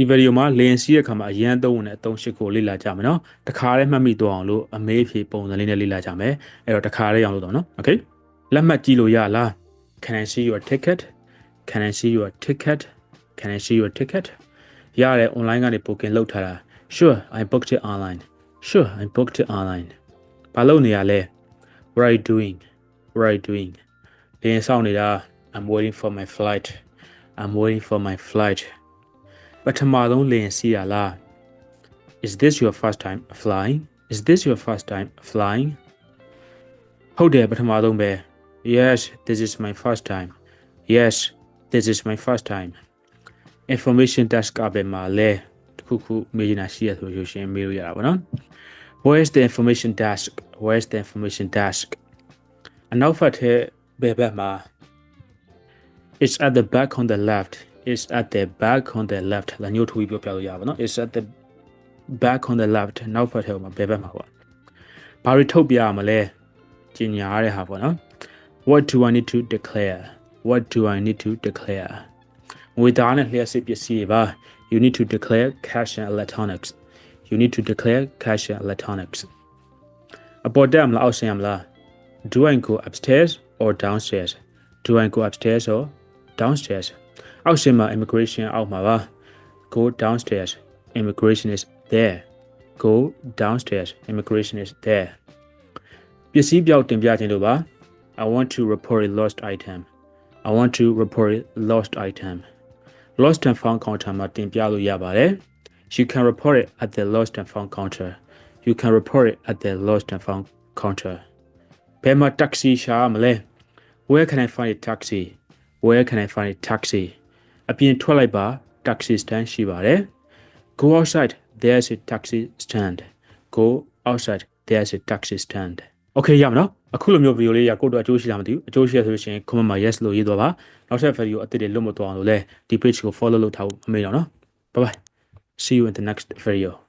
ဒီဗီဒီယိုမှာလင်းစီးတဲ့ခါမှာအရန်သုံးဝင်တဲ့အသုံးရှစ်ကိုလေ့လာကြမယ်နော်တခါတည်းမှတ်မိသွားအောင်လို့အမေးဖြေပုံစံလေးနဲ့လေ့လာကြမယ်အဲ့တော့တခါတည်းအောင်လို့တော့နော် okay လက်မှတ်ကြည့်လို့ရလား can i see your ticket can i see your ticket can i see your ticket ရတယ် online ကနေ booking လုပ်ထားတာ sure i booked it online sure i booked it online ဘာလုပ်နေရလဲ what are you doing what are you doing လင်းစောင့်နေတာ i'm waiting for my flight i'm waiting for my flight ပ ထမဆုံးလင်းစီးရလား is this your first time flying is this your first time flying ဟုတ်တယ်ပထမဆုံးပဲ yes this is my first time yes this is my first time information desk ကပဲမှာလဲတခုခုမေးနေတာရှိရဆိုလို့ရှင်မေးလို့ရတာပေါ့နော် where is the information desk where is the information desk အနောက်ဖက်ထဲဘယ်ဘက်မှာ it's at the back on the left it's at the back on the left လာညို့ထူပြီးပြောပြလို့ရပါတော့ it's at the back on the left နောက်ဖက်ထဲမှာဘယ်ဘက်မှာပေါ့ဘာတွေထုတ်ပြရမလဲကျင်ညာရတဲ့ဟာပေါ့နော် what do i need to declare what do i need to declare ငွေသားနဲ့လျှက်စစ်ပစ္စည်းတွေပါ you need to declare cash and electronics you need to declare cash and electronics အပေါ်တက်မလားအောက်ဆင်းရမလား do i go upstairs or downstairs do i go upstairs or downstairs အောက်ဆင်းမှာ immigration အောက်မှာပါ go downstairs immigration is there go downstairs immigration is there ပစ္စည်းပြောက်တင်ပြခြင်းလို့ပါ I want to report a lost item I want to report a lost item lost and found counter မှာတင်ပြလို့ရပါတယ် You can report it at the lost and found counter You can report it at the lost and found counter ဘယ်မှာ taxi ရှာမလဲ Where can I find a taxi Where can I find a taxi အပြင်ထွက်လိုက်ပါ taxi stand ရှိပါတယ် Go outside there's a taxi stand Go outside there's a taxi stand Okay ရမနော်အခုလိုမျိုးဗီဒီယိုလေးရကိုတော့အကျိုးရှိလားမသိဘူးအကျိုးရှိရဆိုလို့ရှိရင် comment မှာ yes လို့ရေးသွားပါနောက်ထပ်ဗီဒီယိုအသစ်တွေလွတ်မသွားအောင်လို့လဲဒီ page ကို follow လုပ်ထားဖို့မမေ့တော့နော် bye bye see you in the next video